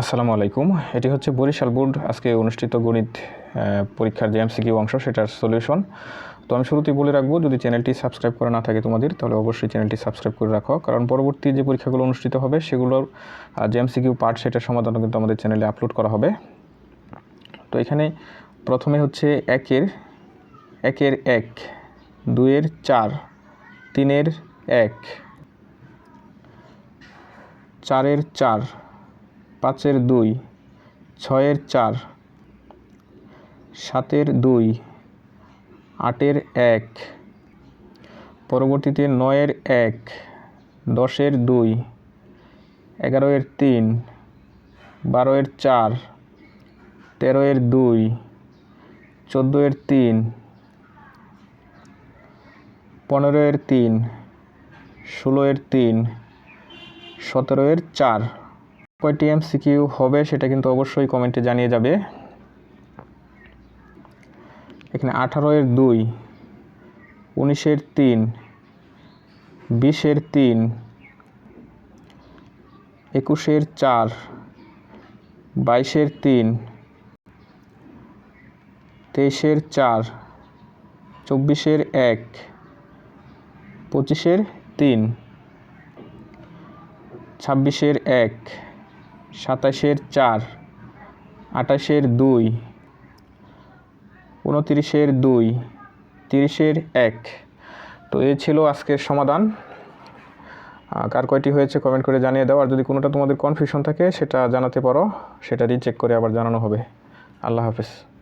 আসসালামু আলাইকুম। এটি হচ্ছে বরিশাল বোর্ড। আজকে অনুষ্ঠিত গণিত পরীক্ষার যে এমসিকিউ অংশ, সেটার সলিউশন তো আমি শুরুতেই বলে রাখব, যদি চ্যানেলটি সাবস্ক্রাইব করা না থাকে তোমাদের, তাহলে অবশ্যই চ্যানেলটি সাবস্ক্রাইব করে রাখো। কারণ পরবর্তী যে পরীক্ষাগুলো অনুষ্ঠিত হবে, সেগুলোর যে এমসিকিউ পার্ট সেটার সমাধানও কিন্তু আমাদের চ্যানেলে আপলোড করা হবে। তো এখানে প্রথমে হচ্ছে একের একের এক, দুইয়ের চার, তিনের এক, চারের চার। পাঁচের দুই, ছয়ের চার, সাতের দুই, আটের এক, পরবর্তীতে নয়ের এক, দশের দুই, এগারোয়ের তিন, বারোয়ের চার, তেরোয়ের দুই, চোদ্দোয়ের তিন, পনেরোয়ের তিন, ষোলোয়ের তিন, সতেরোয়ের চার। কয়টি এমসিকিউ হবে, সেটা কিন্তু অবশ্যই কমেন্টে জানিয়ে যাবে। এখানে আঠারো এর দুই উনিশের তিন বিশের তিন একুশের চার বাইশের তিন তেইশের চার চব্বিশের এক পঁচিশের তিন ছাব্বিশের এক। সাতাশের চার, আটাশের দুই, উনতিরিশের দুই, তিরিশের এক। তো এ ছিল আজকের সমাধান। কার কয়টি হয়েছে কমেন্ট করে জানিয়ে দাও। আর যদি কোনোটা তোমাদের কনফিউশন থাকে, সেটা জানাতে পারো, সেটা রিচেক করে আবার জানানো হবে। আল্লাহ হাফেজ।